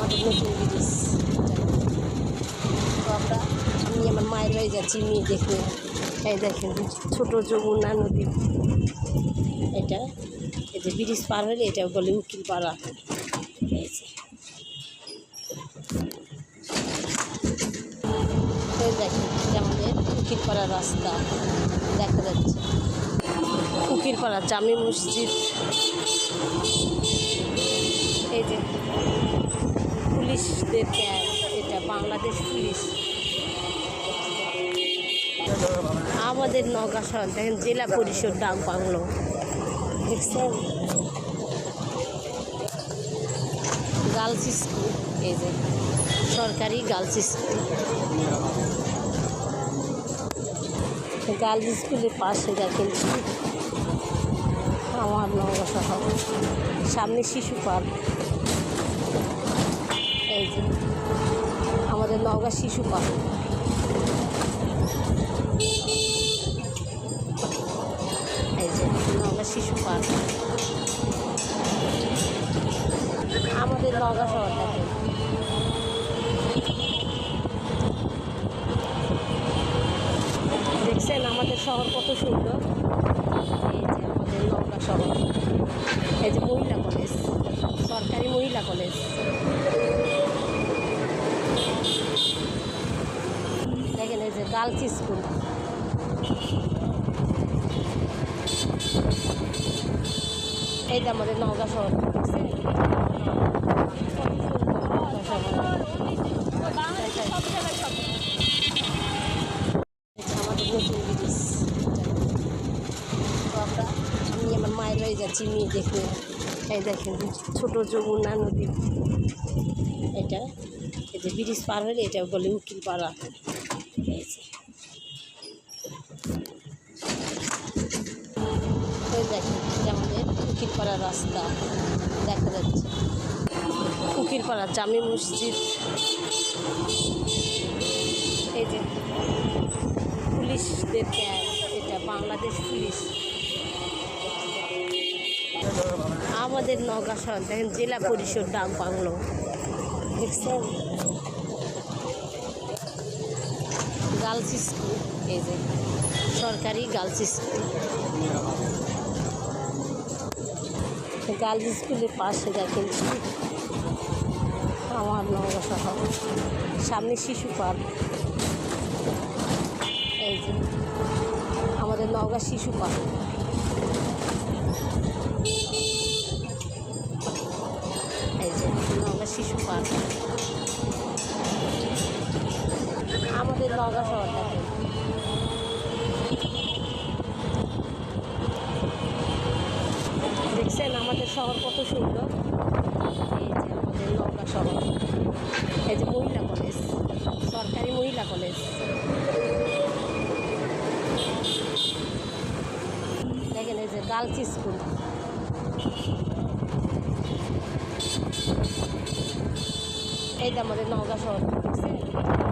নতুন ব্রিজ তো আমরা, আমি আমার মায়ের বাড়ি যাচ্ছি, মেয়ে দেখে এই দেখেন, ছোটো যমুনা নদী। এটা, এই ব্রিজ পার হলে এটা বলে উকিল পাড়া দেখেন এটা আমাদের উকিলপাড়া রাস্তা। দেখা যাচ্ছে। উকিলপাড়া জামি মসজিদ এই যে পুলিশদের ক্যাম্প এটা বাংলাদেশ পুলিশ। আমাদের নগা শহর, দেখেন, জেলা পরিষদ, ডাক বাংলো। দেখছেন? গার্লস স্কুল, এই যে, সরকারি গার্লস স্কুল। গার্লস স্কুলের পাশে দেখেন আমার নগা শহর, সামনে শিশু পার্ক। এই আমাদের নওগাঁ শিশু পার্ক। এই যে, নওগাঁ শিশু পার্ক। আমাদের নওগাঁ শহর দেখেন দেখছেন আমাদের শহর কত সুন্দর? এই আমাদের নওগাঁ শহর। এই যে মহিলা কলেজ, সরকারি মহিলা কলেজ দেখেন এই যে গার্লস স্কুল। এই যে আমাদের নওগাঁ শহর। আমাদের নতুন আমরা আমি আমার মায়ের যাচ্ছি, মেয়ে দেখে এই দেখেন, ছোটো যমুনা নদী। এটা এই যে ব্রিজ পার হলে এটা বলে উকিল পাড়া। দেখেন আমাদের উকিলপাড়া রাস্তা, দেখা যাচ্ছে। উকিলপাড়া জামি মসজিদ। এই যে পুলিশদের এটা বাংলাদেশ পুলিশ। আমাদের নগা শহর, দেখেন জেলা পরিষদ ডাক বাংলো। গার্লস স্কুল, এই যে সরকারি গার্লস স্কুল। গার্লস স্কুলের পাশে দেখেন আমার নগা শহর সামনে শিশু পার্ক এই যে আমাদের নওগাঁ শিশু পার্ক শিশু পার্ক। আমাদের নওগাঁ শহর দেখেন দেখছেন আমাদের শহর কত সুন্দর? এই যে আমাদের নওগাঁ শহর। এই যে মহিলা কলেজ, সরকারি মহিলা কলেজ। দেখেন এই যে গার্লস স্কুল। এই যে আমাদের নওগাঁ শহর। দেখছেন